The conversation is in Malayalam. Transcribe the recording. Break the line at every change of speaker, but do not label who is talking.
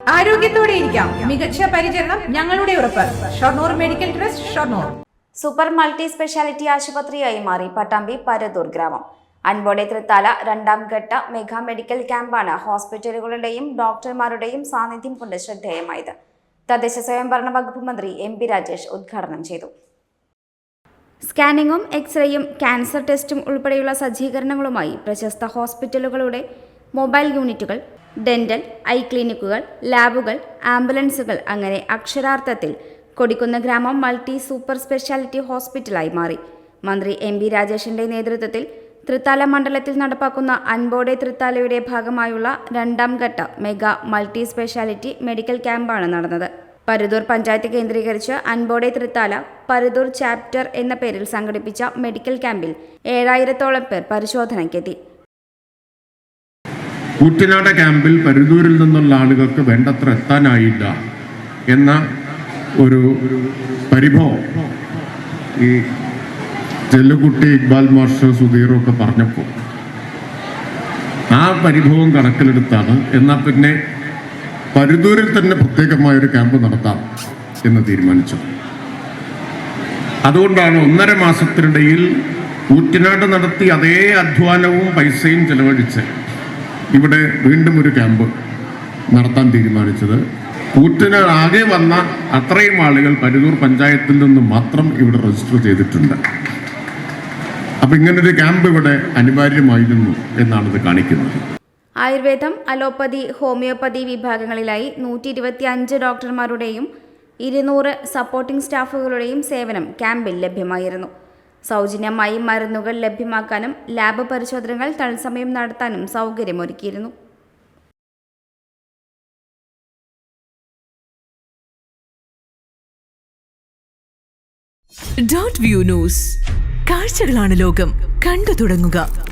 ആരോഗ്യത്തോടെ ഇരിക്കാം. മികച്ച പരിചരണം ഞങ്ങളുടെ ഉറപ്പ്. Shoranur medical trust Shoranur.
Super multi speciality ആശുപത്രിയായി മാറി പട്ടാമ്പി പരതൂർ ഗ്രാമം. അൻപോടെ തൃത്താല രണ്ടാം ഘട്ട മെഗാ മെഡിക്കൽ ക്യാമ്പാണ് ഹോസ്പിറ്റലുകളുടെയും ഡോക്ടർമാരുടെയും സാന്നിധ്യം കൊണ്ട് ശ്രദ്ധേയമായത്. തദ്ദേശ സ്വയംഭരണ വകുപ്പ് മന്ത്രി എം പി രാജേഷ് ഉദ്ഘാടനം ചെയ്തു. സ്കാനിങ്ങും എക്സ്റേയും ക്യാൻസർ ടെസ്റ്റും ഉൾപ്പെടെയുള്ള സജ്ജീകരണങ്ങളുമായി പ്രശസ്ത ഹോസ്പിറ്റലുകളുടെ മൊബൈൽ യൂണിറ്റുകൾ ഡെന്റൽ ഐ ക്ലിനിക്കുകൾ ലാബുകൾ ആംബുലൻസുകൾ അങ്ങനെ അക്ഷരാർത്ഥത്തിൽ കൊടിക്കുന്ന ഗ്രാമം മൾട്ടി സൂപ്പർ സ്പെഷ്യാലിറ്റി ഹോസ്പിറ്റലായി മാറി. മന്ത്രി എം ബി രാജേഷിന്റെ നേതൃത്വത്തിൽ തൃത്താല മണ്ഡലത്തിൽ നടപ്പാക്കുന്ന അൻപോടെ തൃത്താലയുടെ ഭാഗമായുള്ള രണ്ടാം ഘട്ട മെഗാ മൾട്ടി സ്പെഷ്യാലിറ്റി മെഡിക്കൽ ക്യാമ്പാണ് നടന്നത്. പരുതൂർ പഞ്ചായത്ത് കേന്ദ്രീകരിച്ച് അൻപോടെ തൃത്താല പരുതൂർ ചാപ്റ്റർ എന്ന പേരിൽ സംഘടിപ്പിച്ച മെഡിക്കൽ ക്യാമ്പിൽ ഏഴായിരത്തോളം പേർ പരിശോധനയ്ക്കെത്തി.
കൂറ്റനാട് ക്യാമ്പിൽ പരുതൂരിൽ നിന്നുള്ള ആളുകൾക്ക് വേണ്ടത്ര എത്താനായില്ല എന്ന ഒരു പരിഭവം ഈ ചെല്ലുകുട്ടി ഇക്ബാൽ മാസ്റ്റർ സുധീറും ഒക്കെ പറഞ്ഞപ്പോൾ. ആ പരിഭവം കണക്കിലെടുത്താണ്. എന്നാൽ പിന്നെ പരുതൂരിൽ തന്നെ പ്രത്യേകമായ ഒരു ക്യാമ്പ് നടത്താം എന്ന് തീരുമാനിച്ചു അതുകൊണ്ടാണ് ഒന്നര മാസത്തിനിടയിൽ കൂറ്റനാട് നടത്തി അതേ അധ്വാനവും പൈസയും ചെലവഴിച്ച് ഇവിടെ വീണ്ടും ഒരു ക്യാമ്പ് നടത്താൻ തീരുമാനിച്ചത്. കൂറ്റനാട് ആകെ വന്ന അത്രയും ആളുകൾ പരുതൂർ പഞ്ചായത്തിൽ നിന്ന് മാത്രം ഇവിടെ രജിസ്റ്റർ ചെയ്തിട്ടുണ്ട്. അപ്പൊ ഇങ്ങനൊരു ക്യാമ്പ് ഇവിടെ അനിവാര്യമായിരുന്നു എന്നാണ് ഇത് കാണിക്കുന്നത്.
ആയുർവേദം അലോപ്പതി ഹോമിയോപ്പതി വിഭാഗങ്ങളിലായി നൂറ്റി ഇരുപത്തി അഞ്ച് ഡോക്ടർമാരുടെയും ഇരുന്നൂറ് സപ്പോർട്ടിംഗ് സ്റ്റാഫുകളുടെയും സേവനം ക്യാമ്പിൽ ലഭ്യമായിരുന്നു. സൗജന്യമായി മരുന്നുകൾ ലഭ്യമാക്കാനും ലാബ് പരിശോധനകൾ തത്സമയം നടത്താനും സൗകര്യമൊരുക്കിയിരുന്നു.
Dot view news. കാഴ്ചകളാണ് ലോകം. കണ്ടു തുടങ്ങുക.